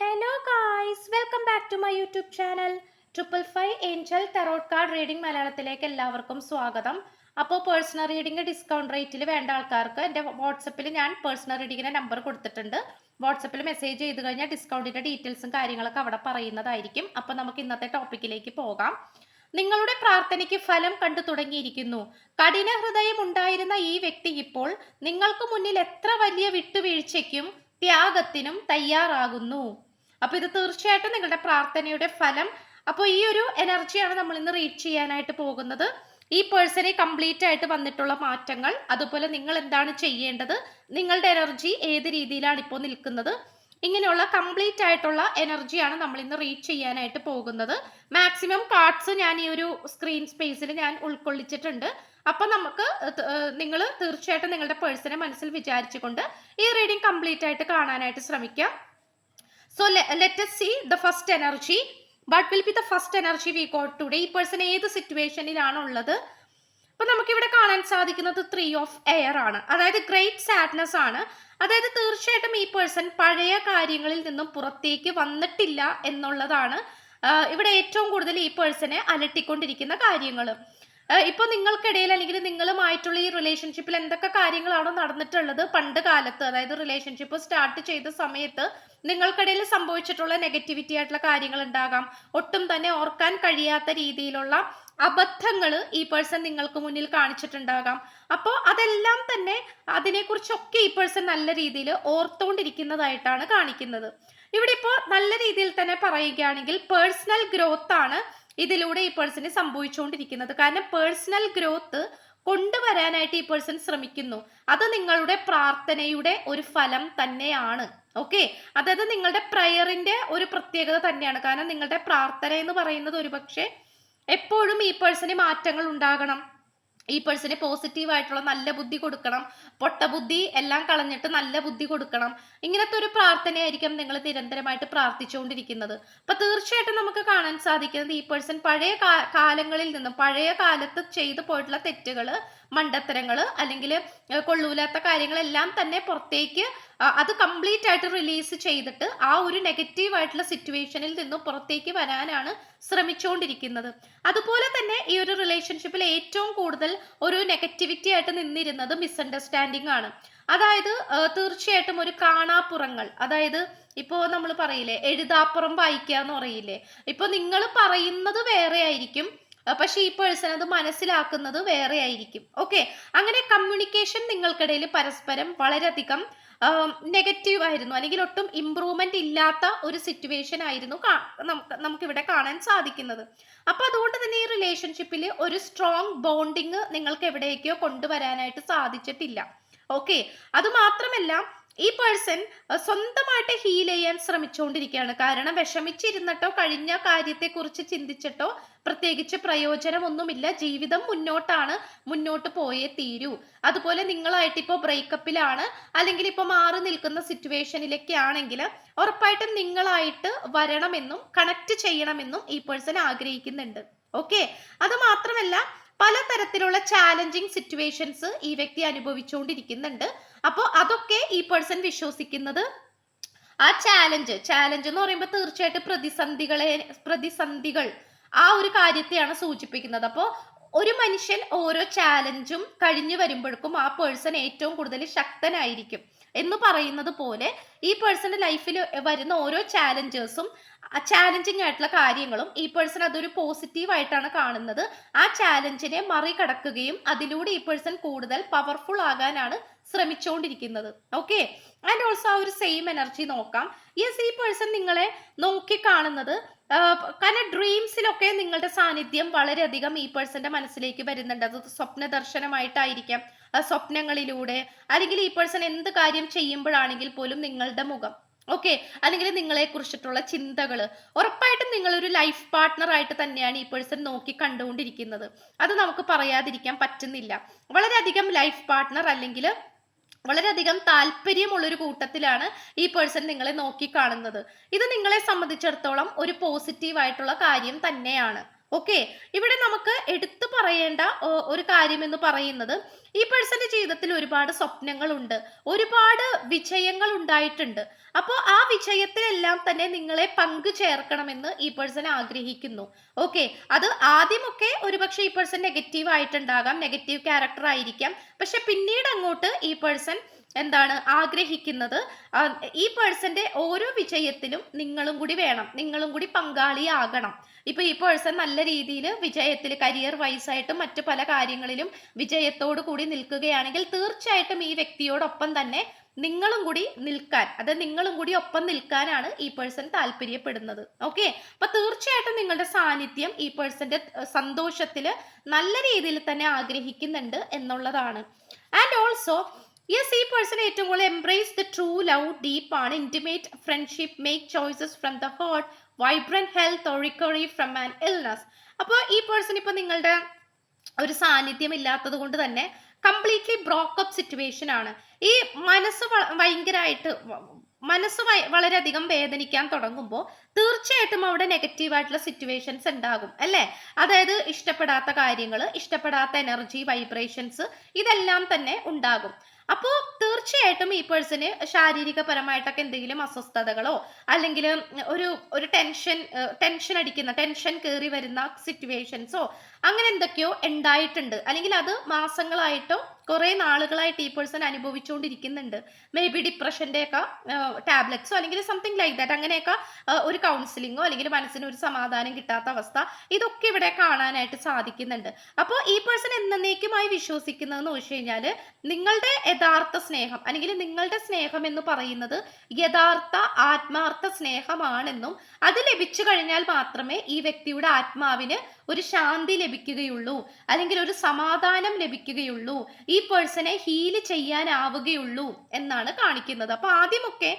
Hello guys welcome back to my YouTube channel triple five angel tarot card reading മലയാളത്തിലേക്ക് എല്ലാവർക്കും സ്വാഗതം. അപ്പോൾ personal reading discount റേറ്റിൽ വേണ്ട ആൾക്കാർക്ക് എന്റെ വാട്സപ്പിൽ ഞാൻ പേഴ്സണൽ റീഡിങ്ങിന്റെ നമ്പർ കൊടുത്തിട്ടുണ്ട്. വാട്സപ്പിൽ മെസ്സേജ് ചെയ്ത് കഴിഞ്ഞാൽ ഡിസ്കൗണ്ടിന്റെ ഡീറ്റെയിൽസും കാര്യങ്ങളൊക്കെ അവിടെ പറയുന്നതായിരിക്കും. അപ്പോൾ നമുക്ക് ഇന്നത്തെ ടോപ്പിക്കിലേക്ക് പോകാം. നിങ്ങളുടെ പ്രാർത്ഥനയ്ക്ക് ഫലം കണ്ടു തുടങ്ങിയിരിക്കുന്നു. കഠിന ഹൃദയം ഉണ്ടായിരുന്ന ഈ വ്യക്തി ഇപ്പോൾ നിങ്ങൾക്ക് മുന്നിൽ എത്ര വലിയ വിട്ടുവീഴ്ചയ്ക്കും ത്യാഗത്തിനും തയ്യാറാകുന്നു. അപ്പൊ ഇത് തീർച്ചയായിട്ടും നിങ്ങളുടെ പ്രാർത്ഥനയുടെ ഫലം. അപ്പോൾ ഈ ഒരു എനർജിയാണ് നമ്മൾ ഇന്ന് റീച്ച് ചെയ്യാനായിട്ട് പോകുന്നത്. ഈ പേഴ്സണെ കംപ്ലീറ്റ് ആയിട്ട് വന്നിട്ടുള്ള മാറ്റങ്ങൾ അതുപോലെ നിങ്ങൾ എന്താണ് ചെയ്യേണ്ടത് നിങ്ങളുടെ എനർജി ഏത് രീതിയിലാണ് ഇപ്പോൾ നിൽക്കുന്നത് ഇങ്ങനെയുള്ള കംപ്ലീറ്റ് ആയിട്ടുള്ള എനർജിയാണ് നമ്മൾ ഇന്ന് റീച്ച് ചെയ്യാനായിട്ട് പോകുന്നത്. മാക്സിമം കാർഡ്സ് ഞാൻ ഈ ഒരു സ്ക്രീൻ സ്പേസിൽ ഞാൻ ഉൾക്കൊള്ളിച്ചിട്ടുണ്ട്. അപ്പൊ നമുക്ക് നിങ്ങൾ തീർച്ചയായിട്ടും നിങ്ങളുടെ പേഴ്സണെ മനസ്സിൽ വിചാരിച്ചുകൊണ്ട് ഈ റീഡിംഗ് കംപ്ലീറ്റ് ആയിട്ട് കാണാനായിട്ട് ശ്രമിക്കാം. So let see the first energy what will be the first energy we got today ഈ പേഴ്സൺ ഏത് സിറ്റുവേഷനിലാണ് ഉള്ളത്? അപ്പൊ നമുക്കിവിടെ കാണാൻ സാധിക്കുന്നത് ത്രീ ഓഫ് എയർ ആണ്. അതായത് ഗ്രേറ്റ് സാഡ്നെസ് ആണ്. അതായത് തീർച്ചയായിട്ടും ഈ പേഴ്സൺ പഴയ കാര്യങ്ങളിൽ നിന്നും പുറത്തേക്ക് വന്നിട്ടില്ല എന്നുള്ളതാണ് ഇവിടെ ഏറ്റവും കൂടുതൽ ഈ പേഴ്സണെ അലട്ടിക്കൊണ്ടിരിക്കുന്ന കാര്യങ്ങൾ ഇപ്പൊ നിങ്ങൾക്കിടയിൽ അല്ലെങ്കിൽ നിങ്ങളുമായിട്ടുള്ള ഈ റിലേഷൻഷിപ്പിൽ എന്തൊക്കെ കാര്യങ്ങളാണോ നടന്നിട്ടുള്ളത് പണ്ട് കാലത്ത് അതായത് റിലേഷൻഷിപ്പ് സ്റ്റാർട്ട് ചെയ്ത സമയത്ത് നിങ്ങൾക്കിടയിൽ സംഭവിച്ചിട്ടുള്ള നെഗറ്റിവിറ്റി ആയിട്ടുള്ള കാര്യങ്ങൾ ഉണ്ടാകാം. ഒട്ടും തന്നെ ഓർക്കാൻ കഴിയാത്ത രീതിയിലുള്ള അബദ്ധങ്ങൾ ഈ പേഴ്സൺ നിങ്ങൾക്ക് മുന്നിൽ കാണിച്ചിട്ടുണ്ടാകാം. അപ്പോൾ അതെല്ലാം തന്നെ അതിനെക്കുറിച്ചൊക്കെ ഈ പേഴ്സൺ നല്ല രീതിയിൽ ഓർത്തുകൊണ്ടിരിക്കുന്നതായിട്ടാണ് കാണിക്കുന്നത്. ഇവിടെ ഇപ്പോൾ നല്ല രീതിയിൽ തന്നെ പറയുകയാണെങ്കിൽ പേഴ്സണൽ ഗ്രോത്ത് ആണ് ഇതിലൂടെ ഈ പേഴ്സന് സംഭവിച്ചുകൊണ്ടിരിക്കുന്നത്. കാരണം പേഴ്സണൽ ഗ്രോത്ത് കൊണ്ടുവരാനായിട്ട് ഈ പേഴ്സൺ ശ്രമിക്കുന്നു. അത് നിങ്ങളുടെ പ്രാർത്ഥനയുടെ ഒരു ഫലം തന്നെയാണ്. ഓക്കെ അതായത് നിങ്ങളുടെ പ്രയറിന്റെ ഒരു പ്രത്യേകത തന്നെയാണ്. കാരണം നിങ്ങളുടെ പ്രാർത്ഥന എന്ന് പറയുന്നത് ഒരുപക്ഷെ എപ്പോഴും ഈ പേഴ്സണിന് മാറ്റങ്ങൾ ഉണ്ടാകണം. ഈ പേഴ്സണ് പോസിറ്റീവ് ആയിട്ടുള്ള നല്ല ബുദ്ധി കൊടുക്കണം. പൊട്ട ബുദ്ധി എല്ലാം കളഞ്ഞിട്ട് നല്ല ബുദ്ധി കൊടുക്കണം. ഇങ്ങനത്തെ ഒരു പ്രാർത്ഥനയായിരിക്കും നിങ്ങൾ നിരന്തരമായിട്ട് പ്രാർത്ഥിച്ചുകൊണ്ടിരിക്കുന്നത്. അപ്പൊ തീർച്ചയായിട്ടും നമുക്ക് കാണാൻ സാധിക്കുന്നത് ഈ പേഴ്സൺ പഴയ കാലങ്ങളിൽ നിന്നും പഴയ കാലത്ത് ചെയ്തു പോയിട്ടുള്ള തെറ്റുകൾ മണ്ടത്തരങ്ങൾ അല്ലെങ്കിൽ കൊള്ളൂലാത്ത കാര്യങ്ങളെല്ലാം തന്നെ പുറത്തേക്ക് അത് കംപ്ലീറ്റ് ആയിട്ട് റിലീസ് ചെയ്തിട്ട് ആ ഒരു നെഗറ്റീവ് ആയിട്ടുള്ള സിറ്റുവേഷനിൽ നിന്നും പുറത്തേക്ക് വരാനാണ് ശ്രമിച്ചുകൊണ്ടിരിക്കുന്നത് അതുപോലെ തന്നെ ഈ ഒരു റിലേഷൻഷിപ്പിൽ ഏറ്റവും കൂടുതൽ ഒരു നെഗറ്റിവിറ്റി ആയിട്ട് നിന്നിരുന്നത് മിസ്അണ്ടർസ്റ്റാൻഡിങ് ആണ്. അതായത് തീർച്ചയായിട്ടും ഒരു കാണാപ്പുറങ്ങൾ. അതായത് ഇപ്പോൾ നമ്മൾ പറയില്ലേ എഴുതാപ്പുറം വായിക്കുക എന്ന് പറയില്ലേ. ഇപ്പോൾ നിങ്ങൾ പറയുന്നത് വേറെ ആയിരിക്കും പക്ഷെ ഈ പേഴ്സൺ അത് മനസ്സിലാക്കുന്നത് വേറെ ആയിരിക്കും. ഓക്കെ അങ്ങനെ കമ്മ്യൂണിക്കേഷൻ നിങ്ങൾക്കിടയിൽ പരസ്പരം വളരെയധികം നെഗറ്റീവ് ആയിരുന്നു. അല്ലെങ്കിൽ ഒട്ടും ഇമ്പ്രൂവ്മെന്റ് ഇല്ലാത്ത ഒരു സിറ്റുവേഷൻ ആയിരുന്നു നമുക്ക് നമുക്കിവിടെ കാണാൻ സാധിക്കുന്നത്. അപ്പൊ അതുകൊണ്ട് തന്നെ ഈ റിലേഷൻഷിപ്പിൽ ഒരു സ്ട്രോങ് ബോണ്ടിങ് നിങ്ങൾക്ക് എവിടേക്കോ കൊണ്ടുവരാനായിട്ട് സാധിച്ചിട്ടില്ല. ഓക്കെ അത് മാത്രമല്ല ഈ പേഴ്സൺ സ്വന്തമായിട്ട് ഹീൽ ചെയ്യാൻ ശ്രമിച്ചുകൊണ്ടിരിക്കുകയാണ്. കാരണം വിഷമിച്ചിരുന്നിട്ടോ കഴിഞ്ഞ കാര്യത്തെക്കുറിച്ച് ചിന്തിച്ചിട്ടോ പ്രത്യേകിച്ച് പ്രയോജനമൊന്നുമില്ല. ജീവിതം മുന്നോട്ടാണ് മുന്നോട്ട് പോയേ തീരൂ. അതുപോലെ നിങ്ങളായിട്ട് ഇപ്പോൾ ബ്രേക്കപ്പിലാണ് അല്ലെങ്കിൽ ഇപ്പോൾ മാറി നിൽക്കുന്ന സിറ്റുവേഷനിലൊക്കെ ആണെങ്കിൽ ഉറപ്പായിട്ടും നിങ്ങളായിട്ട് വരണമെന്നും കണക്ട് ചെയ്യണമെന്നും ഈ പേഴ്സൺ ആഗ്രഹിക്കുന്നുണ്ട്. ഓക്കെ അത് മാത്രമല്ല പലതരത്തിലുള്ള ചാലഞ്ചിങ് സിറ്റുവേഷൻസ് ഈ വ്യക്തി അനുഭവിച്ചുകൊണ്ടിരിക്കുന്നുണ്ട്. അപ്പോൾ അതൊക്കെ ഈ പേഴ്സൺ വിശ്വസിക്കുന്നത്? ആ ചാലഞ്ച് ചാലഞ്ച് എന്ന് പറയുമ്പോൾ തീർച്ചയായിട്ടും പ്രതിസന്ധികളെ പ്രതിസന്ധികൾ ആ ഒരു കാര്യത്തെയാണ് സൂചിപ്പിക്കുന്നത്. അപ്പോൾ ഒരു മനുഷ്യൻ ഓരോ ചാലഞ്ചും കഴിഞ്ഞു വരുമ്പോഴേക്കും ആ പേഴ്സൺ ഏറ്റവും കൂടുതൽ ശക്തനായിരിക്കും എന്ന് പറയുന്നത് പോലെ ഈ പേഴ്സന്റെ ലൈഫിൽ വരുന്ന ഓരോ ചാലഞ്ചേഴ്സും ചാലഞ്ചിങ് ആയിട്ടുള്ള കാര്യങ്ങളും ഈ പേഴ്സൺ അതൊരു പോസിറ്റീവ് ആയിട്ടാണ് കാണുന്നത്. ആ ചാലഞ്ചിനെ മറികടക്കുകയും അതിലൂടെ ഈ പേഴ്സൺ കൂടുതൽ പവർഫുൾ ആകാനാണ് ശ്രമിച്ചുകൊണ്ടിരിക്കുന്നത് ഓക്കെ ആൻഡ് ഓൾസോ ആ ഒരു സെയിം എനർജി നോക്കാം. യെസ് ഈ പേഴ്സൺ നിങ്ങളെ നോക്കി കാണുന്നത് കാരണം ഡ്രീംസിലൊക്കെ നിങ്ങളുടെ സാന്നിധ്യം വളരെയധികം ഈ പേഴ്സന്റെ മനസ്സിലേക്ക് വരുന്നുണ്ട്. അത് സ്വപ്ന ദർശനമായിട്ടായിരിക്കാം സ്വപ്നങ്ങളിലൂടെ അല്ലെങ്കിൽ ഈ പേഴ്സൺ എന്ത് കാര്യം ചെയ്യുമ്പോഴാണെങ്കിൽ പോലും നിങ്ങളുടെ മുഖം. ഓക്കെ അല്ലെങ്കിൽ നിങ്ങളെ കുറിച്ചിട്ടുള്ള ചിന്തകൾ ഉറപ്പായിട്ടും നിങ്ങളൊരു ലൈഫ് പാർട്ട്ണർ ആയിട്ട് തന്നെയാണ് ഈ പേഴ്സൺ നോക്കി കണ്ടുകൊണ്ടിരിക്കുന്നത്. അത് നമുക്ക് പറയാതിരിക്കാൻ പറ്റുന്നില്ല. വളരെയധികം ലൈഫ് പാർട്ട്ണർ അല്ലെങ്കിൽ വളരെയധികം താല്പര്യമുള്ളൊരു കൂട്ടത്തിലാണ് ഈ പേഴ്സൺ നിങ്ങളെ നോക്കി കാണുന്നത്. ഇത് നിങ്ങളെ സംബന്ധിച്ചിടത്തോളം ഒരു പോസിറ്റീവായിട്ടുള്ള കാര്യം തന്നെയാണ്. ഓക്കെ ഇവിടെ നമുക്ക് എടുത്തു പറയേണ്ട ഒരു കാര്യം എന്ന് പറയുന്നത് ഈ പേഴ്സന്റെ ജീവിതത്തിൽ ഒരുപാട് സ്വപ്നങ്ങളുണ്ട് ഒരുപാട് വിജയങ്ങൾ ഉണ്ടായിട്ടുണ്ട്. അപ്പോൾ ആ വിജയത്തിലെല്ലാം തന്നെ നിങ്ങളെ പങ്കു ചേർക്കണമെന്ന് ഈ പേഴ്സൺ ആഗ്രഹിക്കുന്നു. ഓക്കെ അത് ആദ്യമൊക്കെ ഒരുപക്ഷെ ഈ പേഴ്സൺ നെഗറ്റീവ് ആയിട്ടുണ്ടാകാം നെഗറ്റീവ് ക്യാരക്ടർ ആയിരിക്കാം. പക്ഷെ പിന്നീട് അങ്ങോട്ട് ഈ പേഴ്സൺ എന്താണ് ആഗ്രഹിക്കുന്നത്? ഈ പേഴ്സന്റെ ഓരോ വിജയത്തിലും നിങ്ങളും കൂടി വേണം നിങ്ങളും കൂടി പങ്കാളിയാകണം. ഇപ്പൊ ഈ പേഴ്സൺ നല്ല രീതിയിൽ വിജയത്തിൽ കരിയർ വൈസ് ആയിട്ടും മറ്റു പല കാര്യങ്ങളിലും വിജയത്തോടു കൂടി നിൽക്കുകയാണെങ്കിൽ തീർച്ചയായിട്ടും ഈ വ്യക്തിയോടൊപ്പം തന്നെ നിങ്ങളും കൂടി നിൽക്കാൻ അതായത് നിങ്ങളും കൂടി ഒപ്പം നിൽക്കാനാണ് ഈ പേഴ്സൺ താല്പര്യപ്പെടുന്നത്. ഓക്കെ? അപ്പൊ തീർച്ചയായിട്ടും നിങ്ങളുടെ സാന്നിധ്യം ഈ പേഴ്സന്റെ സന്തോഷത്തിൽ നല്ല രീതിയിൽ തന്നെ ആഗ്രഹിക്കുന്നുണ്ട് എന്നുള്ളതാണ്. ആൻഡ് ഓൾസോ യെസ് ഈ പേഴ്സൺ ഏറ്റവും കൂടുതൽ embrace the true love deep ആണ്. Intimate friendship make choices from the heart vibrant health or recovery from an illness അപ്പോൾ ഈ പേഴ്സൺ ഇപ്പോൾ നിങ്ങളുടെ ഒരു സാന്നിധ്യം ഇല്ലാത്തത് കൊണ്ട് തന്നെ കംപ്ലീറ്റ്ലി ബ്രോക്കപ്പ് സിറ്റുവേഷൻ ആണ്. ഈ മനസ്സ് ഭയങ്കരമായിട്ട് മനസ്സ് വളരെയധികം വേദനിക്കാൻ തുടങ്ങുമ്പോൾ തീർച്ചയായിട്ടും അവിടെ നെഗറ്റീവായിട്ടുള്ള സിറ്റുവേഷൻസ് ഉണ്ടാകും അല്ലേ? അതായത് ഇഷ്ടപ്പെടാത്ത കാര്യങ്ങൾ ഇഷ്ടപ്പെടാത്ത എനർജി വൈബ്രേഷൻസ് ഇതെല്ലാം തന്നെ ഉണ്ടാകും. അപ്പോൾ തീർച്ചയായിട്ടും ഈ പേഴ്സന് ശാരീരികപരമായിട്ടൊക്കെ എന്തെങ്കിലും അസ്വസ്ഥതകളോ അല്ലെങ്കിൽ ഒരു ഒരു ടെൻഷൻ ടെൻഷൻ അടിക്കുന്ന ടെൻഷൻ കയറി വരുന്ന സിറ്റുവേഷൻസോ അങ്ങനെ എന്തൊക്കെയോ ഉണ്ടായിട്ടുണ്ട്. അല്ലെങ്കിൽ അത് മാസങ്ങളായിട്ടോ കുറേ നാളുകളായിട്ട് ഈ പേഴ്സൺ അനുഭവിച്ചുകൊണ്ടിരിക്കുന്നുണ്ട്. മേ ബി ഡിപ്രഷന്റെ ഒക്കെ ടാബ്ലറ്റ്സോ അല്ലെങ്കിൽ സംതിങ് ലൈക്ക് ദാറ്റ് അങ്ങനെയൊക്കെ ഒരു കൗൺസിലിങ്ങോ അല്ലെങ്കിൽ മനസ്സിന് ഒരു സമാധാനം കിട്ടാത്ത അവസ്ഥ ഇതൊക്കെ ഇവിടെ കാണാനായിട്ട് സാധിക്കുന്നുണ്ട്. അപ്പോൾ ഈ പേഴ്സൺ എന്നേക്കുമായി വിശ്വസിക്കുന്നതെന്ന് വെച്ച് കഴിഞ്ഞാൽ നിങ്ങളുടെ യഥാർത്ഥ സ്നേഹം അല്ലെങ്കിൽ നിങ്ങളുടെ സ്നേഹം എന്ന് പറയുന്നത് യഥാർത്ഥ ആത്മാർത്ഥ സ്നേഹമാണെന്നും അത് ലഭിച്ചു കഴിഞ്ഞാൽ മാത്രമേ ഈ വ്യക്തിയുടെ ആത്മാവിന് ഒരു ശാന്തി ലഭിക്കുകയുള്ളൂ അല്ലെങ്കിൽ ഒരു സമാധാനം ലഭിക്കുകയുള്ളൂ ഈ പേഴ്സണെ ഹീൽ ചെയ്യാനാവുകയുള്ളൂ എന്നാണ് കാണിക്കുന്നത്. അപ്പൊ ആദ്യമൊക്കെ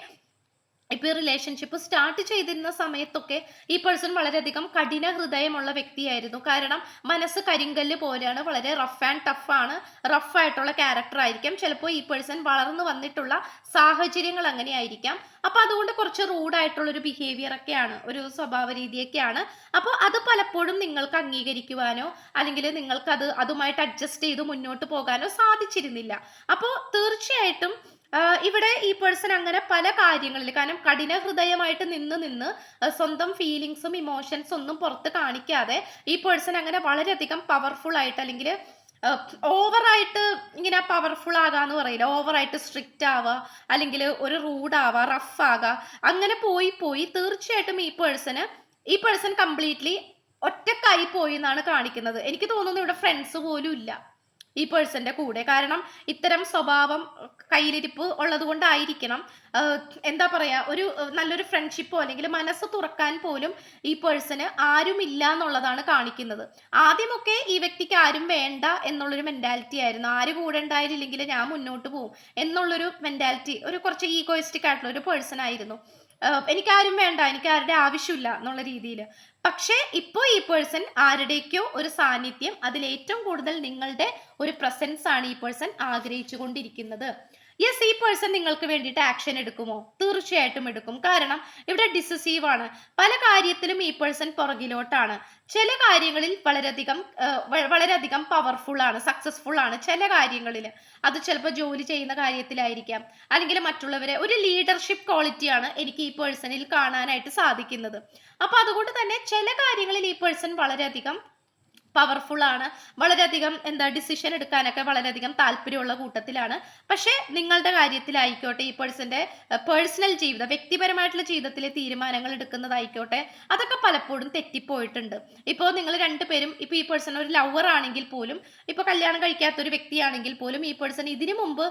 ഇപ്പൊ ഈ റിലേഷൻഷിപ്പ് സ്റ്റാർട്ട് ചെയ്തിരുന്ന സമയത്തൊക്കെ ഈ പേഴ്സൺ വളരെയധികം കഠിന ഹൃദയമുള്ള വ്യക്തിയായിരുന്നു. കാരണം മനസ്സ് കരിങ്കല്ല് പോലെയാണ് വളരെ റഫ് ആൻഡ് ടഫ് ആണ് റഫ് ആയിട്ടുള്ള ക്യാരക്ടർ ആയിരിക്കാം. ചിലപ്പോൾ ഈ പേഴ്സൺ വളർന്നു വന്നിട്ടുള്ള സാഹചര്യങ്ങൾ അങ്ങനെയായിരിക്കാം. അപ്പൊ അതുകൊണ്ട് കുറച്ച് റൂഡായിട്ടുള്ള ഒരു ബിഹേവിയർ ഒക്കെയാണ് ഒരു സ്വഭാവ രീതിയൊക്കെയാണ്. അപ്പോൾ അത് പലപ്പോഴും നിങ്ങൾക്ക് അംഗീകരിക്കുവാനോ അല്ലെങ്കിൽ നിങ്ങൾക്ക് അത് അതുമായിട്ട് അഡ്ജസ്റ്റ് ചെയ്ത് മുന്നോട്ട് പോകാനോ സാധിച്ചിരുന്നില്ല. അപ്പോൾ തീർച്ചയായിട്ടും ഇവിടെ ഈ പേഴ്സൺ അങ്ങനെ പല കാര്യങ്ങളിൽ കാരണം കഠിന ഹൃദയമായിട്ട് നിന്ന് നിന്ന് സ്വന്തം ഫീലിങ്സും ഇമോഷൻസും ഒന്നും പുറത്ത് കാണിക്കാതെ ഈ പേഴ്സൺ അങ്ങനെ വളരെയധികം പവർഫുൾ ആയിട്ട് അല്ലെങ്കിൽ ഓവറായിട്ട് ഇങ്ങനെ പവർഫുൾ ആകാന്ന് പറയില്ല. ഓവറായിട്ട് സ്ട്രിക്റ്റ് ആവുക അല്ലെങ്കിൽ ഒരു റൂഡ് റഫ് ആവുക അങ്ങനെ പോയി പോയി തീർച്ചയായിട്ടും ഈ പേഴ്സണ് ഈ പേഴ്സൺ കംപ്ലീറ്റ്ലി ഒറ്റക്കായി പോയി എന്നാണ് കാണിക്കുന്നത്. എനിക്ക് തോന്നുന്നു ഇവിടെ ഫ്രണ്ട്സ് പോലും ഇല്ല. ഈ പേഴ്സന്റെ കൂടെ. കാരണം ഇത്തരം സ്വഭാവം കയ്യിലിരിപ്പ് ഉള്ളത് കൊണ്ടായിരിക്കണം എന്താ പറയാ ഒരു നല്ലൊരു ഫ്രണ്ട്ഷിപ്പോ അല്ലെങ്കിൽ മനസ്സ് തുറക്കാൻ പോലും ഈ പേഴ്സന് ആരുമില്ല എന്നുള്ളതാണ് കാണിക്കുന്നത്. ആദ്യമൊക്കെ ഈ വ്യക്തിക്ക് ആരും വേണ്ട എന്നുള്ളൊരു മെന്റാലിറ്റി ആയിരുന്നു. ആര് കൂടെ ഉണ്ടായില്ലെങ്കിൽ ഞാൻ മുന്നോട്ട് പോകും എന്നുള്ളൊരു മെന്റാലിറ്റി ഒരു കുറച്ച് ഈഗോയിസ്റ്റിക് ആയിട്ടുള്ള ഒരു പേഴ്സൺ ആയിരുന്നു. എനിക്കാരും വേണ്ട എനിക്ക് ആരുടെ ആവശ്യമില്ല എന്നുള്ള രീതിയിൽ പക്ഷേ ഇപ്പോൾ ഈ പേഴ്സൺ ആരുടേക്കോ ഒരു സാന്നിധ്യം അതിൽ ഏറ്റവും കൂടുതൽ നിങ്ങളുടെ ഒരു പ്രസൻസ് ആണ് ഈ പേഴ്സൺ ആഗ്രഹിച്ചു കൊണ്ടിരിക്കുന്നത് യെസ് ഈ പേഴ്സൺ നിങ്ങൾക്ക് വേണ്ടിയിട്ട് ആക്ഷൻ എടുക്കുമോ? തീർച്ചയായിട്ടും എടുക്കും. കാരണം ഇവിടെ ഡിസസീവ് ആണ്. പല കാര്യത്തിലും ഈ പേഴ്സൺ പുറകിലോട്ടാണ്. ചില കാര്യങ്ങളിൽ വളരെയധികം വളരെയധികം പവർഫുൾ ആണ് സക്സസ്ഫുൾ ആണ് ചില കാര്യങ്ങളിൽ. അത് ചിലപ്പോൾ ജോലി ചെയ്യുന്ന കാര്യത്തിലായിരിക്കാം. അല്ലെങ്കിൽ മറ്റുള്ളവരെ ഒരു ലീഡർഷിപ്പ് ക്വാളിറ്റിയാണ് എനിക്ക് ഈ പേഴ്സണിൽ കാണാനായിട്ട് സാധിക്കുന്നത്. അപ്പൊ അതുകൊണ്ട് തന്നെ ചില കാര്യങ്ങളിൽ ഈ പേഴ്സൺ വളരെയധികം പവർഫുൾ ആണ്. വളരെയധികം എന്താ ഡിസിഷൻ എടുക്കാനൊക്കെ വളരെയധികം താല്പര്യമുള്ള കൂട്ടത്തിലാണ്. പക്ഷേ നിങ്ങളുടെ കാര്യത്തിലായിക്കോട്ടെ ഈ പേഴ്സന്റെ പേഴ്സണൽ ജീവിതം വ്യക്തിപരമായിട്ടുള്ള ജീവിതത്തിലെ തീരുമാനങ്ങൾ എടുക്കുന്നതായിക്കോട്ടെ അതൊക്കെ പലപ്പോഴും തെറ്റിപ്പോയിട്ടുണ്ട്. ഇപ്പോൾ നിങ്ങൾ രണ്ടുപേരും ഇപ്പോൾ ഈ പേഴ്സൺ ഒരു ലവർ ആണെങ്കിൽ പോലും ഇപ്പോൾ കല്യാണം കഴിക്കാത്ത ഒരു വ്യക്തിയാണെങ്കിൽ പോലും ഈ പേഴ്സൺ ഇതിനു മുമ്പ്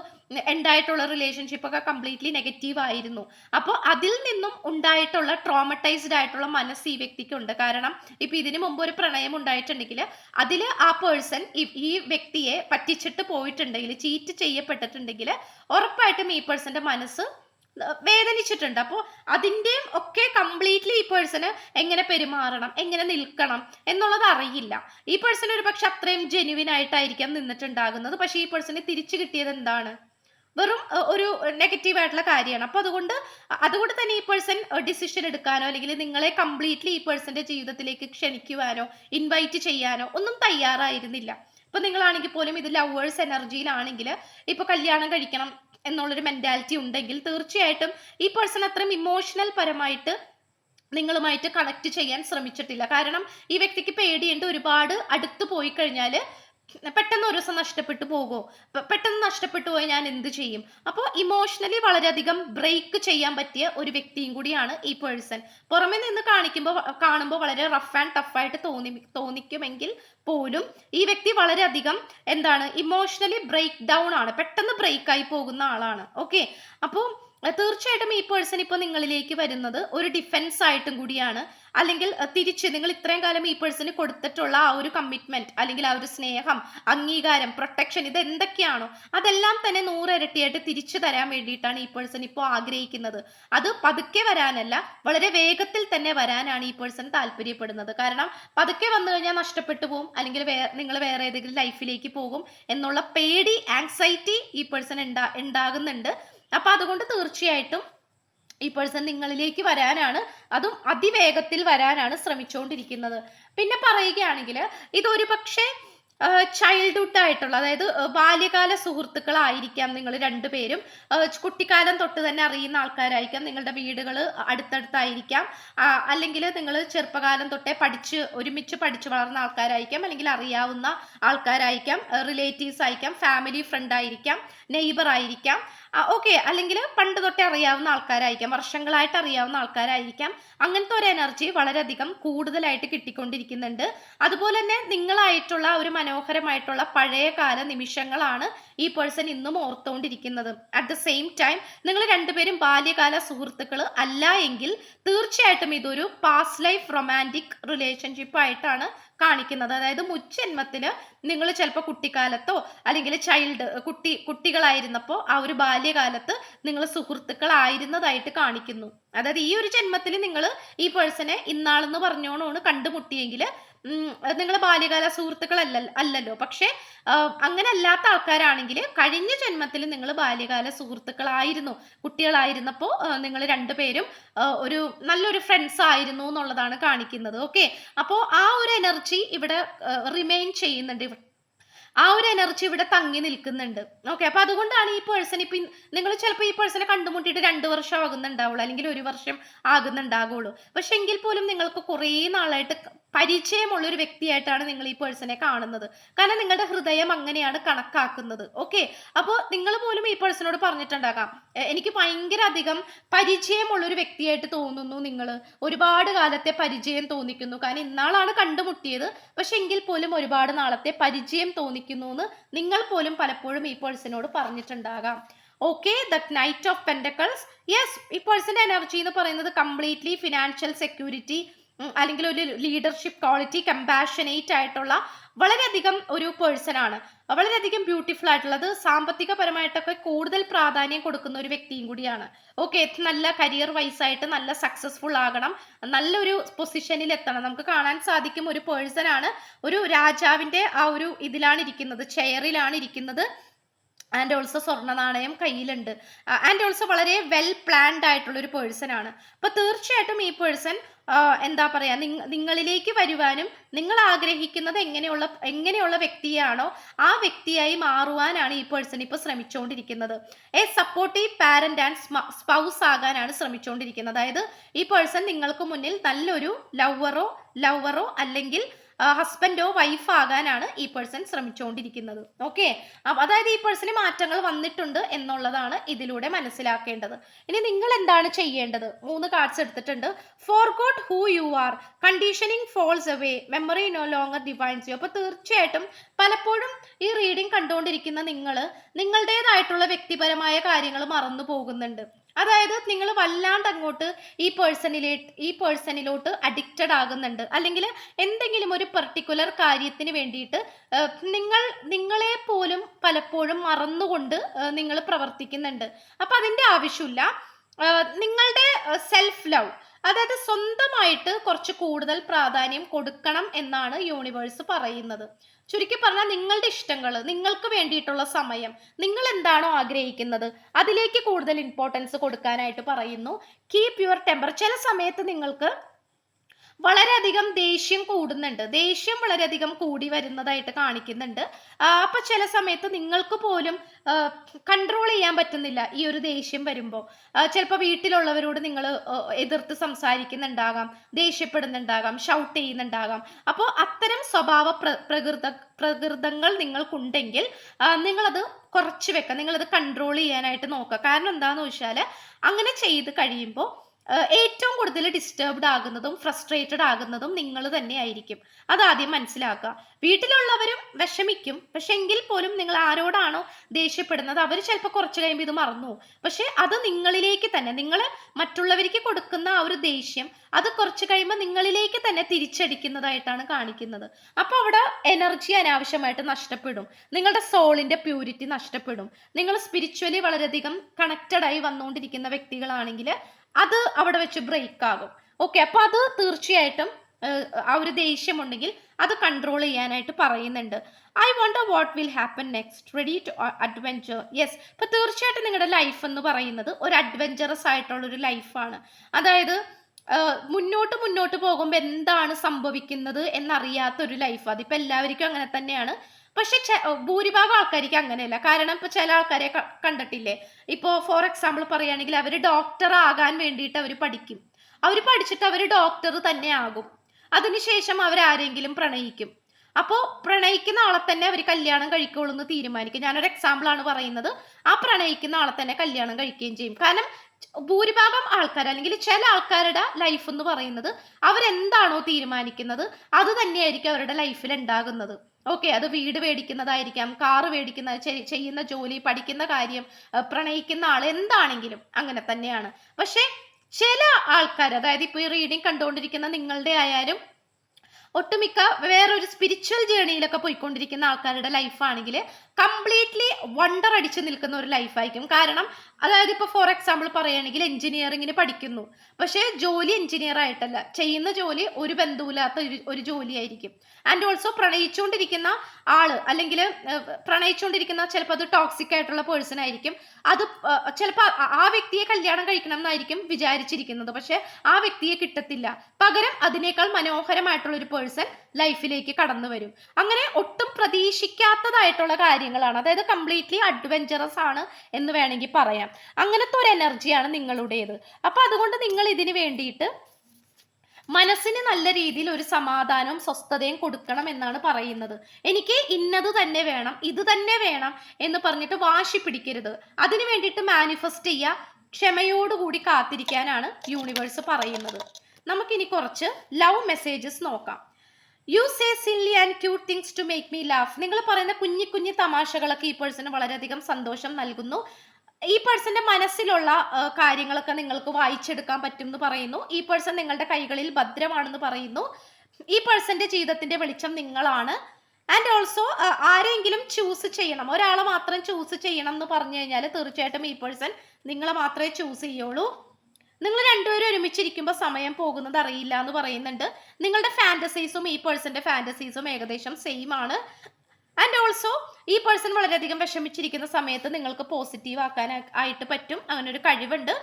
ഉണ്ടായിട്ടുള്ള റിലേഷൻഷിപ്പ് ഒക്കെ കംപ്ലീറ്റ്ലി നെഗറ്റീവ് ആയിരുന്നു. അപ്പോൾ അതിൽ നിന്നും ഉണ്ടായിട്ടുള്ള ട്രോമറ്റൈസ്ഡ് ആയിട്ടുള്ള മനസ്സ് ഈ വ്യക്തിക്കുണ്ട് കാരണം ഇപ്പൊ ഇതിനു മുമ്പ് ഒരു പ്രണയം ഉണ്ടായിട്ടുണ്ടെങ്കിൽ അതിൽ ആ പേഴ്സൺ ഈ വ്യക്തിയെ പറ്റിച്ചിട്ട് പോയിട്ടുണ്ടെങ്കിൽ ചീറ്റ് ചെയ്യപ്പെട്ടിട്ടുണ്ടെങ്കിൽ ഉറപ്പായിട്ടും ഈ പേഴ്സന്റെ മനസ്സ് വേദനിച്ചിട്ടുണ്ട്. അപ്പോൾ അതിന്റെയും ഒക്കെ കംപ്ലീറ്റ്ലി ഈ പേഴ്സണ് എങ്ങനെ പെരുമാറണം എങ്ങനെ നിൽക്കണം എന്നുള്ളത് അറിയില്ല. ഈ പേഴ്സൺ ഒരു പക്ഷെ അത്രയും ജെനുവിൻ ആയിട്ടായിരിക്കാം നിന്നിട്ടുണ്ടാകുന്നത്. പക്ഷേ ഈ പേഴ്സണ് തിരിച്ചു കിട്ടിയത് എന്താണ്? വെറും ഒരു നെഗറ്റീവ് ആയിട്ടുള്ള കാര്യമാണ്. അപ്പോൾ അതുകൊണ്ട് അതുകൊണ്ട് തന്നെ ഈ പേഴ്സൺ ഡിസിഷൻ എടുക്കാനോ അല്ലെങ്കിൽ നിങ്ങളെ കംപ്ലീറ്റ്ലി ഈ പേഴ്സന്റെ ജീവിതത്തിലേക്ക് ക്ഷണിക്കുവാനോ ഇൻവൈറ്റ് ചെയ്യാനോ ഒന്നും തയ്യാറായിരുന്നില്ല. ഇപ്പൊ നിങ്ങളാണെങ്കിൽ പോലും ഇത് ലവേഴ്സ് എനർജിയിലാണെങ്കിൽ ഇപ്പൊ കല്യാണം കഴിക്കണം എന്നുള്ളൊരു മെന്റാലിറ്റി ഉണ്ടെങ്കിൽ തീർച്ചയായിട്ടും ഈ പേഴ്സൺ അത്രയും ഇമോഷണൽ പരമായിട്ട് നിങ്ങളുമായിട്ട് കണക്ട് ചെയ്യാൻ ശ്രമിച്ചിട്ടില്ല. കാരണം ഈ വ്യക്തിക്ക് പേടിയുണ്ട് ഒരുപാട് അടുത്ത് പോയി കഴിഞ്ഞാൽ പെട്ടെന്ന് ഒരു ദിവസം നഷ്ടപ്പെട്ടു പോകുമോ പെട്ടെന്ന് നഷ്ടപ്പെട്ടു പോയാൽ ഞാൻ എന്ത് ചെയ്യും? അപ്പോൾ ഇമോഷണലി വളരെയധികം ബ്രേക്ക് ചെയ്യാൻ പറ്റിയ ഒരു വ്യക്തിയും കൂടിയാണ് ഈ പേഴ്സൺ പുറമെ നിന്ന് കാണിക്കുമ്പോൾ കാണുമ്പോൾ വളരെ റഫ് ആൻഡ് ടഫായിട്ട് തോന്നി തോന്നിക്കുമെങ്കിൽ പോലും ഈ വ്യക്തി വളരെയധികം എന്താണ് ഇമോഷണലി ബ്രേക്ക് ഡൗൺ ആണ്. പെട്ടെന്ന് ബ്രേക്ക് ആയി പോകുന്ന ആളാണ്. ഓക്കെ അപ്പോൾ തീർച്ചയായിട്ടും ഈ പേഴ്സൺ ഇപ്പോൾ നിങ്ങളിലേക്ക് വരുന്നത് ഒരു ഡിഫൻസ് ആയിട്ടും കൂടിയാണ്. അല്ലെങ്കിൽ തിരിച്ച് നിങ്ങൾ ഇത്രയും കാലം ഈ പേഴ്സണ് കൊടുത്തിട്ടുള്ള ആ ഒരു കമ്മിറ്റ്മെന്റ് അല്ലെങ്കിൽ ആ ഒരു സ്നേഹം അംഗീകാരം പ്രൊട്ടക്ഷൻ ഇത് എന്തൊക്കെയാണോ അതെല്ലാം തന്നെ നൂറിരട്ടിയായിട്ട് തിരിച്ചു തരാൻ വേണ്ടിയിട്ടാണ് ഈ പേഴ്സൺ ഇപ്പോൾ ആഗ്രഹിക്കുന്നത്. അത് പതുക്കെ വരാനല്ല വളരെ വേഗത്തിൽ തന്നെ വരാനാണ് ഈ പേഴ്സൺ താല്പര്യപ്പെടുന്നത്. കാരണം പതുക്കെ വന്നു കഴിഞ്ഞാൽ നഷ്ടപ്പെട്ടു പോകും അല്ലെങ്കിൽ നിങ്ങൾ വേറെ ഏതെങ്കിലും ലൈഫിലേക്ക് പോകും എന്നുള്ള പേടി ആങ്സൈറ്റി ഈ പേഴ്സൺ ഉണ്ടാ ഉണ്ടാകുന്നുണ്ട് അപ്പൊ അതുകൊണ്ട് തീർച്ചയായിട്ടും ഈ പേഴ്സൺ നിങ്ങളിലേക്ക് വരാനാണ് അതും അതിവേഗത്തിൽ വരാനാണ് ശ്രമിച്ചുകൊണ്ടിരിക്കുന്നത് പിന്നെ പറയുകയാണെങ്കിൽ ഇതൊരു പക്ഷേ ചൈൽഡ്ഹുഡ് ആയിട്ടുള്ള അതായത് ബാല്യകാല സുഹൃത്തുക്കളായിരിക്കാം നിങ്ങൾ രണ്ടുപേരും. കുട്ടിക്കാലം തൊട്ട് തന്നെ അറിയുന്ന ആൾക്കാരായിരിക്കാം നിങ്ങളുടെ വീടുകൾ അടുത്തടുത്തായിരിക്കാം. അല്ലെങ്കിൽ നിങ്ങൾ ചെറുപ്പകാലം തൊട്ടേ പഠിച്ച് ഒരുമിച്ച് പഠിച്ചു വളർന്ന ആൾക്കാരായിരിക്കാം അല്ലെങ്കിൽ അറിയാവുന്ന ആൾക്കാരായിരിക്കാം റിലേറ്റീവ്സ് ആയിരിക്കാം ഫാമിലി ഫ്രണ്ട് ആയിരിക്കാം. നെയ്ബർ ആയിരിക്കാം. ഓക്കെ അല്ലെങ്കിൽ പണ്ട് തൊട്ടേ അറിയാവുന്ന ആൾക്കാരായിരിക്കാം. വർഷങ്ങളായിട്ട് അറിയാവുന്ന ആൾക്കാരായിരിക്കാം. അങ്ങനത്തെ ഒരു എനർജി വളരെയധികം കൂടുതലായിട്ട് കിട്ടിക്കൊണ്ടിരിക്കുന്നുണ്ട്. അതുപോലെ തന്നെ നിങ്ങളായിട്ടുള്ള ഒരു മനോഹരമായിട്ടുള്ള പഴയകാല നിമിഷങ്ങളാണ് ഈ പേഴ്സൺ ഇന്നും ഓർത്തുകൊണ്ടിരിക്കുന്നത്. അറ്റ് ദ സെയിം ടൈം നിങ്ങൾ രണ്ടുപേരും ബാല്യകാല സുഹൃത്തുക്കൾ അല്ല എങ്കിൽ തീർച്ചയായിട്ടും ഇതൊരു പാസ്റ്റ് ലൈഫ് റൊമാന്റിക് റിലേഷൻഷിപ്പ് ആയിട്ടാണ് കാണിക്കുന്നത്. അതായത് മുജ്ജന്മത്തിന് നിങ്ങൾ ചിലപ്പോൾ കുട്ടിക്കാലത്തോ അല്ലെങ്കിൽ ചൈൽഡ് കുട്ടി കുട്ടികളായിരുന്നപ്പോൾ ആ ഒരു ബാല്യകാലത്ത് നിങ്ങൾ സുഹൃത്തുക്കളായിരുന്നതായിട്ട് കാണിക്കുന്നു. അതായത് ഈ ഒരു ജന്മത്തിൽ നിങ്ങൾ ഈ പേഴ്സണെ ഇന്നാളെന്ന് പറഞ്ഞോണോണ് കണ്ടുമുട്ടിയെങ്കിൽ നിങ്ങൾ ബാല്യകാല സുഹൃത്തുക്കളല്ല അല്ലല്ലോ. പക്ഷേ അങ്ങനെ അല്ലാത്ത ആൾക്കാരാണെങ്കിൽ കഴിഞ്ഞ ജന്മത്തിൽ നിങ്ങൾ ബാല്യകാല സുഹൃത്തുക്കളായിരുന്നു. കുട്ടികളായിരുന്നപ്പോൾ നിങ്ങൾ രണ്ടുപേരും ഒരു നല്ലൊരു ഫ്രണ്ട്സ് ആയിരുന്നു എന്നുള്ളതാണ് കാണിക്കുന്നത്. ഓക്കെ? അപ്പോൾ ആ ഒരു എനർജി ഇവിടെ റിമെയിൻ ചെയ്യുന്നുണ്ട്. ആ ഒരു എനർജി ഇവിടെ തങ്ങി നിൽക്കുന്നുണ്ട്. ഓക്കെ അപ്പൊ അതുകൊണ്ടാണ് ഈ പേഴ്സൺ ഇപ്പൊ നിങ്ങൾ ചിലപ്പോൾ ഈ പേഴ്സണെ കണ്ടുമുട്ടിയിട്ട് രണ്ട് വർഷം ആകുന്നുണ്ടാവുള്ളൂ അല്ലെങ്കിൽ ഒരു വർഷം ആകുന്നുണ്ടാകുള്ളൂ. പക്ഷെ എങ്കിൽ പോലും നിങ്ങൾക്ക് കുറേ നാളായിട്ട് പരിചയമുള്ള ഒരു വ്യക്തിയായിട്ടാണ് നിങ്ങൾ ഈ പേഴ്സണെ കാണുന്നത്. കാരണം നിങ്ങളുടെ ഹൃദയം അങ്ങനെയാണ് കണക്കാക്കുന്നത്. ഓക്കെ അപ്പോൾ നിങ്ങൾ പോലും ഈ പേഴ്സണോട് പറഞ്ഞിട്ടുണ്ടാകാം. "എ- എനിക്ക് ഭയങ്കര അധികം പരിചയമുള്ള ഒരു വ്യക്തിയായിട്ട് തോന്നുന്നു നിങ്ങൾ ഒരുപാട് കാലത്തെ പരിചയം തോന്നിക്കുന്നു. കാരണം ഇന്നാളാണ് കണ്ടുമുട്ടിയത്. പക്ഷെ എങ്കിൽ പോലും ഒരുപാട് നാളത്തെ പരിചയം തോന്നിക്കുന്നു എന്ന് നിങ്ങൾ പോലും പലപ്പോഴും ഈ പേഴ്സണോട് പറഞ്ഞിട്ടുണ്ടാകാം. Okay the knight of pentacles yes ഈ പേഴ്സന്റെ എനർജി എന്ന് പറയുന്നത് കംപ്ലീറ്റ്ലി ഫിനാൻഷ്യൽ സെക്യൂരിറ്റി അല്ലെങ്കിൽ ഒരു ലീഡർഷിപ്പ് ക്വാളിറ്റി കമ്പാഷനേറ്റ് ആയിട്ടുള്ള വളരെയധികം ഒരു പേഴ്സൺ ആണ്. വളരെയധികം ബ്യൂട്ടിഫുൾ ആയിട്ടുള്ളത് സാമ്പത്തികപരമായിട്ടൊക്കെ കൂടുതൽ പ്രാധാന്യം കൊടുക്കുന്ന ഒരു വ്യക്തിയും കൂടിയാണ്. ഓക്കെ നല്ല കരിയർ വൈസ് ആയിട്ട് നല്ല സക്സസ്ഫുൾ ആകണം. നല്ലൊരു പൊസിഷനിൽ എത്തണം. നമുക്ക് കാണാൻ സാധിക്കും ഒരു പേഴ്സൺ ആണ് ഒരു രാജാവിന്റെ ആ ഒരു ഇതിലാണ് ഇരിക്കുന്നത് ചെയറിലാണ് ഇരിക്കുന്നത് ആൻഡ് ഓൾസോ സ്വർണ നാണയം കയ്യിലുണ്ട്. ആൻഡ് ഓൾസോ വളരെ വെൽ പ്ലാൻഡ് ആയിട്ടുള്ള ഒരു പേഴ്സൺ ആണ്. അപ്പൊ തീർച്ചയായിട്ടും ഈ പേഴ്സൺ എന്താ പറയാ നിങ്ങ- നിങ്ങളിലേക്ക് വരുവാനും നിങ്ങൾ ആഗ്രഹിക്കുന്നത് എങ്ങനെയുള്ള എങ്ങനെയുള്ള വ്യക്തിയാണോ ആ വ്യക്തിയായി മാറുവാനാണ് ഈ പേഴ്സൺ ഇപ്പൊ ശ്രമിച്ചുകൊണ്ടിരിക്കുന്നത് a supportive parent and spouse ആകാനാണ് ശ്രമിച്ചുകൊണ്ടിരിക്കുന്നത് അതായത് ഈ പേഴ്സൺ നിങ്ങൾക്ക് മുന്നിൽ നല്ലൊരു ലവറോ ലവറോ അല്ലെങ്കിൽ ഹസ്ബൻഡോ വൈഫ് ആകാനാണ് ഈ പേഴ്സൺ ശ്രമിച്ചുകൊണ്ടിരിക്കുന്നത് ഓക്കെ അതായത് ഈ പേഴ്സണിന് മാറ്റങ്ങൾ വന്നിട്ടുണ്ട് എന്നുള്ളതാണ് ഇതിലൂടെ മനസ്സിലാക്കേണ്ടത്. ഇനി നിങ്ങൾ എന്താണ് ചെയ്യേണ്ടത്? മൂന്ന് കാർഡ്സ് എടുത്തിട്ടുണ്ട്. Forgot who you are conditioning falls away memory no longer defines you അപ്പോൾ തീർച്ചയായിട്ടും പലപ്പോഴും ഈ റീഡിംഗ് കണ്ടുകൊണ്ടിരിക്കുന്ന നിങ്ങൾ നിങ്ങളുടേതായിട്ടുള്ള വ്യക്തിപരമായ കാര്യങ്ങൾ മറന്നു പോകുന്നുണ്ട്. അതായത് നിങ്ങൾ വല്ലാണ്ട് അങ്ങോട്ട് ഈ പേഴ്സണിലേ ഈ പേഴ്സണിലോട്ട് അഡിക്റ്റഡ് ആകുന്നുണ്ട്. അല്ലെങ്കിൽ എന്തെങ്കിലും ഒരു പെർട്ടിക്കുലർ കാര്യത്തിന് വേണ്ടിയിട്ട് നിങ്ങൾ നിങ്ങളെ പോലും പലപ്പോഴും മറന്നുകൊണ്ട് നിങ്ങൾ പ്രവർത്തിക്കുന്നുണ്ട്. അപ്പം അതിന്റെ ആവശ്യമില്ല. നിങ്ങളുടെ സെൽഫ് ലവ് അതായത് സ്വന്തമായിട്ട് കുറച്ച് കൂടുതൽ പ്രാധാന്യം കൊടുക്കണം എന്നാണ് യൂണിവേഴ്സ് പറയുന്നത്. ചുരുക്കി പറഞ്ഞാൽ നിങ്ങളുടെ ഇഷ്ടങ്ങൾ നിങ്ങൾക്ക് വേണ്ടിയിട്ടുള്ള സമയം നിങ്ങൾ എന്താണോ ആഗ്രഹിക്കുന്നത് അതിലേക്ക് കൂടുതൽ ഇമ്പോർട്ടൻസ് കൊടുക്കാനായിട്ട് പറയുന്നു. കീപ് യുവർ ടെമ്പർ ചില സമയത്ത് നിങ്ങൾക്ക് വളരെയധികം ദേഷ്യം കൂടുന്നുണ്ട്. ദേഷ്യം വളരെയധികം കൂടി വരുന്നതായിട്ട് കാണിക്കുന്നുണ്ട്. അപ്പൊ ചില സമയത്ത് നിങ്ങൾക്ക് പോലും കൺട്രോൾ ചെയ്യാൻ പറ്റുന്നില്ല ഈ ഒരു ദേഷ്യം വരുമ്പോൾ ചിലപ്പോൾ വീട്ടിലുള്ളവരോട് നിങ്ങൾ എതിർത്ത് സംസാരിക്കുന്നുണ്ടാകാം ദേഷ്യപ്പെടുന്നുണ്ടാകാം ഷൗട്ട് ചെയ്യുന്നുണ്ടാകാം. അപ്പോൾ അത്തരം സ്വഭാവ പ്ര പ്രകൃത പ്രകൃതങ്ങൾ നിങ്ങൾക്കുണ്ടെങ്കിൽ നിങ്ങളത് കുറച്ച് വെക്കുക നിങ്ങളത് കൺട്രോൾ ചെയ്യാനായിട്ട് നോക്കുക. കാരണം എന്താണെന്ന് വെച്ചാൽ അങ്ങനെ ചെയ്ത് കഴിയുമ്പോൾ ഏറ്റവും കൂടുതൽ ഡിസ്റ്റർബ്ഡ് ആകുന്നതും ഫ്രസ്ട്രേറ്റഡ് ആകുന്നതും നിങ്ങൾ തന്നെ ആയിരിക്കും. അതാദ്യം മനസ്സിലാക്കുക. വീട്ടിലുള്ളവരും വിഷമിക്കും. പക്ഷെ എങ്കിൽ പോലും നിങ്ങൾ ആരോടാണോ ദേഷ്യപ്പെടുന്നത് അവർ ചിലപ്പോൾ കുറച്ച് കഴിയുമ്പോൾ ഇത് മറന്നു പക്ഷെ അത് നിങ്ങളിലേക്ക് തന്നെ നിങ്ങൾ മറ്റുള്ളവർക്ക് കൊടുക്കുന്ന ആ ഒരു ദേഷ്യം അത് കുറച്ച് കഴിയുമ്പോൾ നിങ്ങളിലേക്ക് തന്നെ തിരിച്ചടിക്കുന്നതായിട്ടാണ് കാണിക്കുന്നത്. അപ്പോൾ അവിടെ എനർജി അനാവശ്യമായിട്ട് നഷ്ടപ്പെടും. നിങ്ങളുടെ സോളിന്റെ പ്യൂരിറ്റി നഷ്ടപ്പെടും. നിങ്ങൾ സ്പിരിച്വലി വളരെയധികം കണക്റ്റഡ് ആയി വന്നുകൊണ്ടിരിക്കുന്ന വ്യക്തികളാണെങ്കിൽ അത് അവിടെ വെച്ച് ബ്രേക്ക് ആകും. ഓക്കെ അപ്പൊ അത് തീർച്ചയായിട്ടും ആ ഒരു ദേഷ്യമുണ്ടെങ്കിൽ അത് കൺട്രോൾ ചെയ്യാനായിട്ട് പറയുന്നുണ്ട്. I wonder what will happen next ready to adventure yes ഇപ്പൊ തീർച്ചയായിട്ടും നിങ്ങളുടെ ലൈഫ് എന്ന് പറയുന്നത് ഒരു അഡ്വെഞ്ചറസ് ആയിട്ടുള്ള ഒരു ലൈഫാണ് അതായത് മുന്നോട്ട് മുന്നോട്ട് പോകുമ്പോൾ എന്താണ് സംഭവിക്കുന്നത് എന്നറിയാത്ത ഒരു ലൈഫ് അതിപ്പോൾ എല്ലാവർക്കും അങ്ങനെ തന്നെയാണ്. പക്ഷെ ഭൂരിഭാഗം ആൾക്കാർക്ക് അങ്ങനെയല്ല. കാരണം ഇപ്പൊ ചില ആൾക്കാരെ കണ്ടിട്ടില്ലേ? ഇപ്പോൾ ഫോർ എക്സാമ്പിൾ പറയുകയാണെങ്കിൽ അവർ ഡോക്ടർ ആകാൻ വേണ്ടിയിട്ട് അവർ പഠിക്കും. അവർ പഠിച്ചിട്ട് അവർ ഡോക്ടർ തന്നെ ആകും. അതിനുശേഷം അവർ ആരെങ്കിലും പ്രണയിക്കും. അപ്പോൾ പ്രണയിക്കുന്ന ആളെ തന്നെ അവർ കല്യാണം കഴിക്കുള്ളൂ എന്ന് തീരുമാനിക്കും. ഞാനൊരു എക്സാമ്പിൾ ആണ് പറയുന്നത്. ആ പ്രണയിക്കുന്ന ആളെ തന്നെ കല്യാണം കഴിക്കുകയും ചെയ്യും. കാരണം ഭൂരിഭാഗം ആൾക്കാർ അല്ലെങ്കിൽ ചില ആൾക്കാരുടെ ലൈഫ് എന്ന് പറയുന്നത് അവരെന്താണോ തീരുമാനിക്കുന്നത് അത് തന്നെയായിരിക്കും അവരുടെ ലൈഫിൽ ഉണ്ടാകുന്നത്. ഓക്കെ അത് വീട് മേടിക്കുന്നതായിരിക്കാം കാറ് മേടിക്കുന്ന ചെയ്യുന്ന ജോലി പഠിക്കുന്ന കാര്യം പ്രണയിക്കുന്ന ആൾ എന്താണെങ്കിലും അങ്ങനെ തന്നെയാണ്. പക്ഷെ ചില ആൾക്കാർ അതായത് ഇപ്പോൾ ഈ റീഡിങ് കണ്ടുകൊണ്ടിരിക്കുന്ന നിങ്ങളുടെ ആയാലും ഒട്ടുമിക്ക വേറൊരു സ്പിരിച്വൽ ജേണിയിലൊക്കെ പോയിക്കൊണ്ടിരിക്കുന്ന ആൾക്കാരുടെ ലൈഫാണെങ്കിൽ കംപ്ലീറ്റ്ലി വണ്ടർ അടിച്ച് നിൽക്കുന്ന ഒരു ലൈഫായിരിക്കും കാരണം അതായത് ഇപ്പോൾ ഫോർ എക്സാമ്പിൾ പറയുകയാണെങ്കിൽ എഞ്ചിനീയറിങ്ങിന് പഠിക്കുന്നു. പക്ഷേ ജോലി എഞ്ചിനീയർ ആയിട്ടല്ല. ചെയ്യുന്ന ജോലി ഒരു ബന്ധുവില്ലാത്ത ഒരു ജോലിയായിരിക്കും ആൻഡ് ഓൾസോ പ്രണയിച്ചുകൊണ്ടിരിക്കുന്ന ആൾ അല്ലെങ്കിൽ പ്രണയിച്ചുകൊണ്ടിരിക്കുന്ന ചിലപ്പോൾ അത് ടോക്സിക് ആയിട്ടുള്ള പേഴ്സൺ ആയിരിക്കും. അത് ചിലപ്പോൾ ആ വ്യക്തിയെ കല്യാണം കഴിക്കണം എന്നായിരിക്കും വിചാരിച്ചിരിക്കുന്നത്. പക്ഷേ ആ വ്യക്തിയെ കിട്ടത്തില്ല. പകരം അതിനേക്കാൾ മനോഹരമായിട്ടുള്ള ഒരു പേഴ്സൺ ലൈഫിലേക്ക് കടന്നു വരും അങ്ങനെ ഒട്ടും പ്രതീക്ഷിക്കാത്തതായിട്ടുള്ള കാര്യങ്ങളാണ്. അതായത് കംപ്ലീറ്റ്ലി അഡ്വഞ്ചറസ് ആണ് എന്ന് വേണമെങ്കിൽ പറയാം. അങ്ങനത്തെ ഒരു എനർജിയാണ് നിങ്ങളുടേത്. അപ്പൊ അതുകൊണ്ട് നിങ്ങൾ ഇതിന് വേണ്ടിയിട്ട് മനസ്സിന് നല്ല രീതിയിൽ ഒരു സമാധാനവും സ്വസ്ഥതയും കൊടുക്കണം എന്നാണ് പറയുന്നത്. എനിക്ക് ഇന്നത് തന്നെ വേണം ഇത് തന്നെ വേണം എന്ന് പറഞ്ഞിട്ട് വാശി പിടിക്കരുത്. അതിനു വേണ്ടിയിട്ട് മാനിഫെസ്റ്റ് ചെയ്യുക ക്ഷമയോടുകൂടി കാത്തിരിക്കാനാണ് യൂണിവേഴ്സ് പറയുന്നത്. നമുക്കിനി കുറച്ച് ലവ് മെസ്സേജസ് നോക്കാം. You say silly and cute things to make me laugh നിങ്ങൾ പറയുന്ന കുഞ്ഞു കുഞ്ഞു തമാശകളൊക്കെ ഈ പേഴ്സണ് വളരെയധികം സന്തോഷം നൽകുന്നു. ഈ പേഴ്സന്റെ മനസ്സിലുള്ള കാര്യങ്ങളൊക്കെ നിങ്ങൾക്ക് വായിച്ചെടുക്കാൻ പറ്റും എന്ന് പറയുന്നു. ഈ പേഴ്സൺ നിങ്ങളുടെ കൈകളിൽ ഭദ്രമാണെന്ന് പറയുന്നു. ഈ പേഴ്സന്റെ ജീവിതത്തിന്റെ വെളിച്ചം നിങ്ങളാണ്. ആൻഡ് ഓൾസോ ആരെങ്കിലും ചൂസ് ചെയ്യണം. ഒരാളെ മാത്രം ചൂസ് ചെയ്യണം എന്ന് പറഞ്ഞു കഴിഞ്ഞാൽ തീർച്ചയായിട്ടും ഈ പേഴ്സൺ നിങ്ങളെ മാത്രമേ ചൂസ് ചെയ്യുള്ളൂ. നിങ്ങൾ രണ്ടുപേരും ഒരുമിച്ചിരിക്കുമ്പോൾ സമയം പോകുന്നത് അറിയില്ല എന്ന് പറയുന്നുണ്ട്. നിങ്ങളുടെ ഫാന്റസീസും ഈ പേഴ്സന്റെ ഫാന്റസീസും ഏകദേശം സെയിം ആണ്. ആൻഡ് ഓൾസോ ഈ പേഴ്സൺ വളരെയധികം വിഷമിച്ചിരിക്കുന്ന സമയത്ത് നിങ്ങൾക്ക് പോസിറ്റീവ് ആക്കാൻ ആയിട്ട് പറ്റും. അങ്ങനെ ഒരു കഴിവുണ്ട്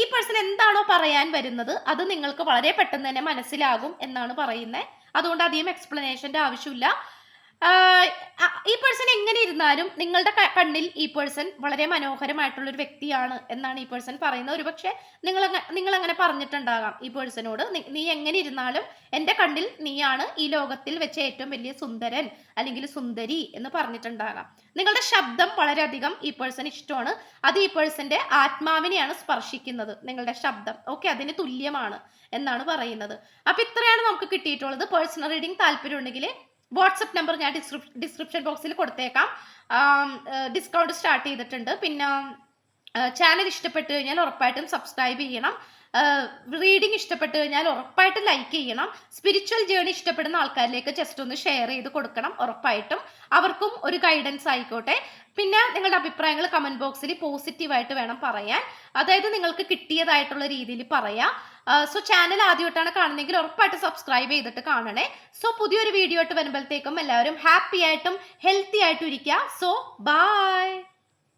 ഈ പേഴ്സൺ എന്താണോ പറയാൻ വരുന്നത് അത് നിങ്ങൾക്ക് വളരെ പെട്ടെന്ന് തന്നെ മനസ്സിലാകും എന്നാണ് പറയുന്നത് അതുകൊണ്ട് അധികം എക്സ്പ്ലനേഷന്റെ ആവശ്യമില്ല. ഈ പേഴ്സൺ എങ്ങനെ ഇരുന്നാലും നിങ്ങളുടെ കണ്ണിൽ ഈ പേഴ്സൺ വളരെ മനോഹരമായിട്ടുള്ള ഒരു വ്യക്തിയാണ് എന്നാണ് ഈ പേഴ്സൺ പറയുന്നത്. ഒരുപക്ഷെ നിങ്ങൾ നിങ്ങൾ അങ്ങനെ പറഞ്ഞിട്ടുണ്ടാകാം ഈ പേഴ്സണോട് നീ എങ്ങനെ ഇരുന്നാലും എന്റെ കണ്ണിൽ നീയാണ് ഈ ലോകത്തിൽ വെച്ച ഏറ്റവും വലിയ സുന്ദരൻ അല്ലെങ്കിൽ സുന്ദരി എന്ന് പറഞ്ഞിട്ടുണ്ടാകാം. നിങ്ങളുടെ ശബ്ദം വളരെയധികം ഈ പേഴ്സൺ ഇഷ്ടമാണ്. അത് ഈ പേഴ്സന്റെ ആത്മാവിനെയാണ് സ്പർശിക്കുന്നത്. നിങ്ങളുടെ ശബ്ദം. ഓക്കെ അതിന് തുല്യമാണ് എന്നാണ് പറയുന്നത്. അപ്പൊ ഇത്രയാണ് നമുക്ക് കിട്ടിയിട്ടുള്ളത്. പേഴ്സണൽ റീഡിംഗ് താല്പര്യമുണ്ടെങ്കിൽ വാട്സപ്പ് നമ്പർ ഞാൻ ഡിസ്ക്രിപ്ഷൻ ബോക്സിൽ കൊടുത്തേക്കാം. ഡിസ്കൗണ്ട് സ്റ്റാർട്ട് ചെയ്തിട്ടുണ്ട്. പിന്നെ ചാനൽ ഇഷ്ടപ്പെട്ട് കഴിഞ്ഞാൽ ഉറപ്പായിട്ടും സബ്സ്ക്രൈബ് ചെയ്യണം. റീഡിംഗ് ഇഷ്ടപ്പെട്ട് കഴിഞ്ഞാൽ ഉറപ്പായിട്ടും ലൈക്ക് ചെയ്യണം. സ്പിരിച്വൽ ജേണി ഇഷ്ടപ്പെടുന്ന ആൾക്കാരിലേക്ക് ജസ്റ്റ് ഒന്ന് ഷെയർ ചെയ്ത് കൊടുക്കണം ഉറപ്പായിട്ടും. അവർക്കും ഒരു ഗൈഡൻസ് ആയിക്കോട്ടെ. പിന്നെ നിങ്ങളുടെ അഭിപ്രായങ്ങൾ കമന്റ് ബോക്സിൽ പോസിറ്റീവായിട്ട് വേണം പറയാൻ. അതായത് നിങ്ങൾക്ക് കിട്ടിയതായിട്ടുള്ള രീതിയിൽ പറയാം. സോ ചാനൽ ആദ്യമായിട്ടാണ് കാണുന്നതെങ്കിൽ ഉറപ്പായിട്ട് സബ്സ്ക്രൈബ് ചെയ്തിട്ട് കാണണേ. സോ പുതിയൊരു വീഡിയോ ആയിട്ട് വരുമ്പോഴത്തേക്കും എല്ലാവരും ഹാപ്പി ആയിട്ടും ഹെൽത്തി ആയിട്ടും ഇരിക്കുക സോ ബൈ